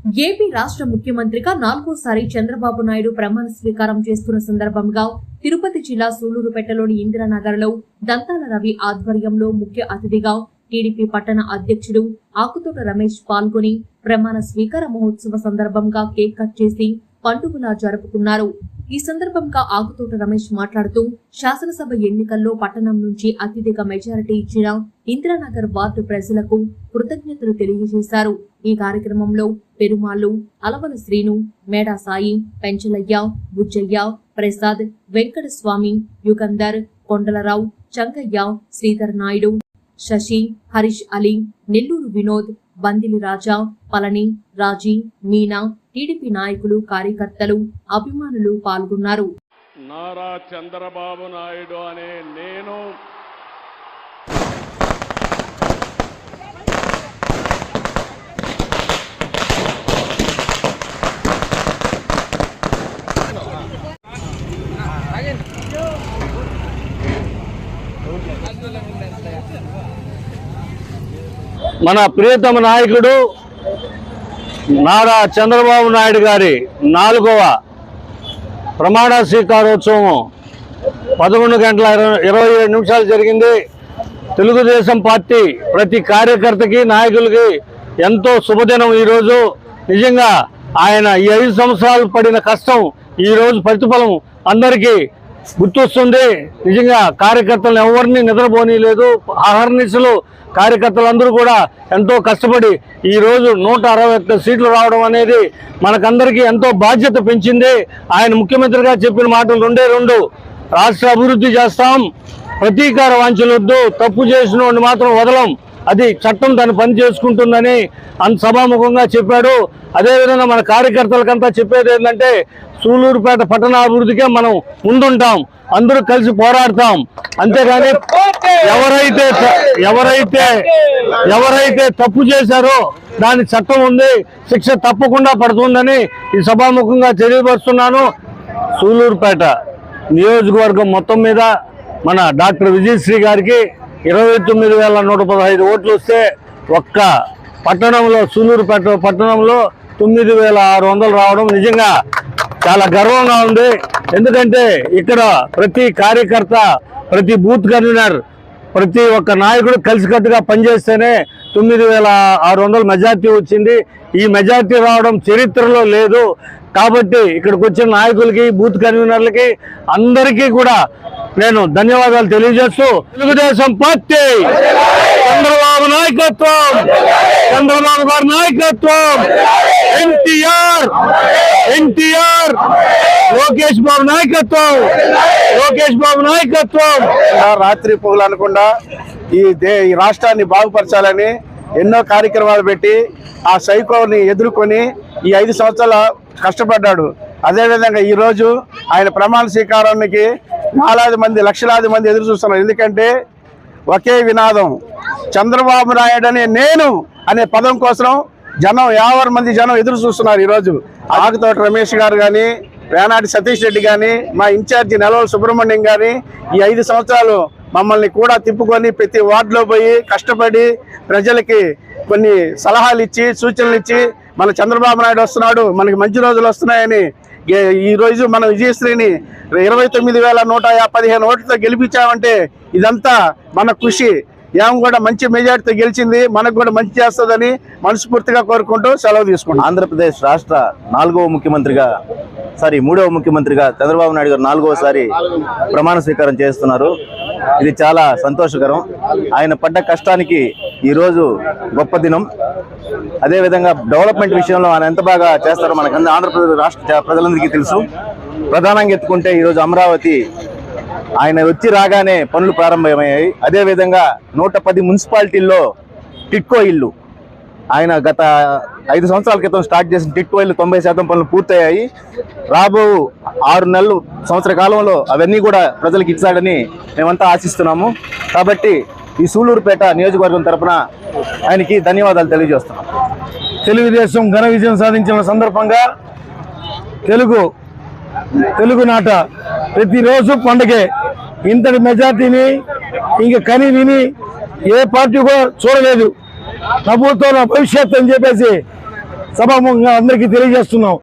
AP రాష్ట్ర ముఖ్యమంత్రిగా నాలుగోసారి చంద్రబాబు నాయుడు ప్రమాణ స్వీకారం చేస్తున్న సందర్భంగా తిరుపతి జిల్లా సూలూరుపేటలోని ఇందిరానగర్లో దంతాల రవి ఆధ్వర్యంలో ముఖ్య అతిథిగా టీడీపీ పట్టణ అధ్యక్షుడు ఆకుతోట రమేష్ పాల్గొని ప్రమాణ స్వీకార మహోత్సవ సందర్భంగా కేక్ కట్ చేసి పండుగలా జరుపుకున్నారు. ఈ సందర్భంగా ఆగుతోట రమేష్ మాట్లాడుతూ శాసనసభ ఎన్నికల్లో పట్టణం నుంచి అత్యధిక మెజారిటీ ఇచ్చిన ఇందిరానగర్ వార్డు ప్రజలకు కృతజ్ఞతలు తెలియజేశారు. ఈ కార్యక్రమంలో పెరుమాళ్ళు అలవల శ్రీను మేడా సాయి పెంచలయ్య బుజ్జయ్య ప్రసాద్ వెంకటస్వామి యుగంధర్ కొండలరావు చంకయ్య శ్రీధర్ నాయుడు శశి హరీష్ అలీ నెల్లూరు వినోద్ బందిలి రాజా పళని రాజీ మీనా టీడీపీ నాయకులు కార్యకర్తలు అభిమానులు పాల్గొన్నారు. నారా చంద్రబాబు నాయుడు అనే నేను మన ప్రియతమ నాయకుడు నారా చంద్రబాబు నాయుడు గారి నాలుగవ ప్రమాణ స్వీకారోత్సవం పదకొండు గంటల ఇరవై ఇరవై ఏడు నిమిషాలు జరిగింది. తెలుగుదేశం పార్టీ ప్రతి కార్యకర్తకి నాయకులకి ఎంతో శుభదినం ఈరోజు. నిజంగా ఆయన ఈ ఐదు సంవత్సరాలు పడిన కష్టం ఈరోజు ప్రతిఫలం అందరికీ గుర్తొస్తుంది. నిజంగా కార్యకర్తలను ఎవరిని నిద్రపోనీయలేదు అహర్నిశలు కార్యకర్తలందరూ కూడా ఎంతో కష్టపడి ఈ రోజు నూట అరవై ఒక్క సీట్లు రావడం అనేది మనకందరికీ ఎంతో బాధ్యత పెంచింది. ఆయన ముఖ్యమంత్రిగా చెప్పిన మాటలు రెండే రెండు. రాష్ట్ర అభివృద్ధి చేస్తాం. ప్రతీకార వాంఛలొద్దు తప్పు చేసిన వాడిని మాత్రం వదలం. అది చట్టం తను పని చేసుకుంటుందని అంత సభాముఖంగా చెప్పాడు. అదేవిధంగా మన కార్యకర్తలకంతా చెప్పేది ఏంటంటే సూలూరుపేట పట్టణాభివృద్ధికే మనం ముందుంటాం. అందరూ కలిసి పోరాడతాం. అంతేగాని ఎవరైతే ఎవరైతే ఎవరైతే తప్పు చేశారో దాని చట్టం ఉంది శిక్ష తప్పకుండా పడుతుందని ఈ సభాముఖంగా తెలియపరుస్తున్నాను. సూలూరుపేట నియోజకవర్గం మొత్తం మీద మన డాక్టర్ విజయశ్రీ గారికి ఇరవై తొమ్మిది వేల నూట పదహైదు ఓట్లు వస్తే ఒక్క పట్టణంలో సూలూరు పట్టణంలో తొమ్మిది వేల ఆరు వందలు రావడం నిజంగా చాలా గర్వంగా ఉంది. ఎందుకంటే ఇక్కడ ప్రతి కార్యకర్త ప్రతి బూత్ కన్వీనర్ ప్రతి ఒక్క నాయకుడు కలిసికట్టుగా పనిచేస్తేనే తొమ్మిది వేల ఆరు వందల మెజార్టీ వచ్చింది. ఈ మెజార్టీ రావడం చరిత్రలో లేదు. కాబట్టి ఇక్కడికి వచ్చిన నాయకులకి బూత్ కన్వీనర్లకి అందరికీ కూడా నేను ధన్యవాదాలు తెలియజేస్తూ తెలుగుదేశం పార్టీ చంద్రబాబు నాయకత్వం! చంద్రబాబు గారి నాయకత్వం. ఎన్టీఆర్ ఎన్టీఆర్. లోకేష్ బాబు నాయకత్వం. లోకేష్ బాబు నాయకత్వం. రాత్రి పొగలు అనకుండా ఈ దే ఈ రాష్ట్రాన్ని బాగుపరచాలని ఎన్నో కార్యక్రమాలు పెట్టి ఆ సైకోని ఎదుర్కొని ఈ ఐదు సంవత్సరాలు కష్టపడ్డాడు. అదేవిధంగా ఈరోజు ఆయన ప్రమాణ స్వీకారానికి నాలాది మంది లక్షలాది మంది ఎదురు చూస్తున్నారు. ఎందుకంటే ఒకే వినాదం. చంద్రబాబు నాయుడు అనే నేను అనే పదం కోసం జనం యాభై మంది జనం ఎదురు చూస్తున్నారు ఈరోజు. ఆకుతోట రమేష్ గారు కానీ వేనాటి సతీష్ రెడ్డి కానీ మా ఇన్ఛార్జి నెలవల సుబ్రహ్మణ్యం కానీ ఈ ఐదు సంవత్సరాలు మమ్మల్ని కూడా తిప్పుకొని ప్రతి వార్డులో పోయి కష్టపడి ప్రజలకి కొన్ని సలహాలు ఇచ్చి సూచనలు ఇచ్చి మన చంద్రబాబు నాయుడు వస్తున్నాడు మనకి మంచి రోజులు వస్తున్నాయని ఈ రోజు మన విజయశ్రీని ఇరవై తొమ్మిది వేల నూట యా- పదిహేను ఓట్లతో గెలిపించామంటే ఇదంతా మన కృషి. ఏం కూడా మంచి మెజార్టీతో గెలిచింది మనకు కూడా మంచి చేస్తుందని మనస్ఫూర్తిగా కోరుకుంటూ సెలవు తీసుకుంటాం ఆంధ్రప్రదేశ్ రాష్ట్ర నాలుగవ ముఖ్యమంత్రిగా సారీ మూడవ ముఖ్యమంత్రిగా చంద్రబాబు నాయుడు గారు నాలుగవసారి ప్రమాణ స్వీకారం చేస్తున్నారు. ఇది చాలా సంతోషకరం. ఆయన పడ్డ కష్టానికి ఈరోజు గొప్ప దినం. అదేవిధంగా డెవలప్మెంట్ విషయంలో ఆయన ఎంత బాగా చేస్తారో మనకు ఆంధ్రప్రదేశ్ రాష్ట్ర ప్రజలందరికీ తెలుసు. ప్రధానంగా ఎత్తుకుంటే ఈరోజు అమరావతి ఆయన వచ్చి రాగానే పనులు ప్రారంభమయ్యాయి. అదేవిధంగా నూట పది మున్సిపాలిటీల్లో టిట్కో ఇల్లు. ఆయన గత ఐదు సంవత్సరాల క్రితం స్టార్ట్ చేసిన టిట్కో ఇల్లు తొంభై శాతం పనులు పూర్తయ్యాయి. రాబో ఆరు నెలలు సంవత్సర కాలంలో అవన్నీ కూడా ప్రజలకు ఇచ్చాడని మేమంతా ఆశిస్తున్నాము. కాబట్టి ఈ సూలూరుపేట నియోజకవర్గం తరపున ఆయనకి ధన్యవాదాలు తెలియజేస్తున్నాం. తెలుగుదేశం ఘన విజయం సాధించిన సందర్భంగా తెలుగు తెలుగు నాట ప్రతిరోజు పండగే. ఇంతటి మెజార్టీని ఇంక కని విని ఏ పార్టీ కూడా చూడలేదు. ప్రభుత్వంలో భవిష్యత్ అని చెప్పేసి సభాముఖంగా అందరికీ తెలియజేస్తున్నాం.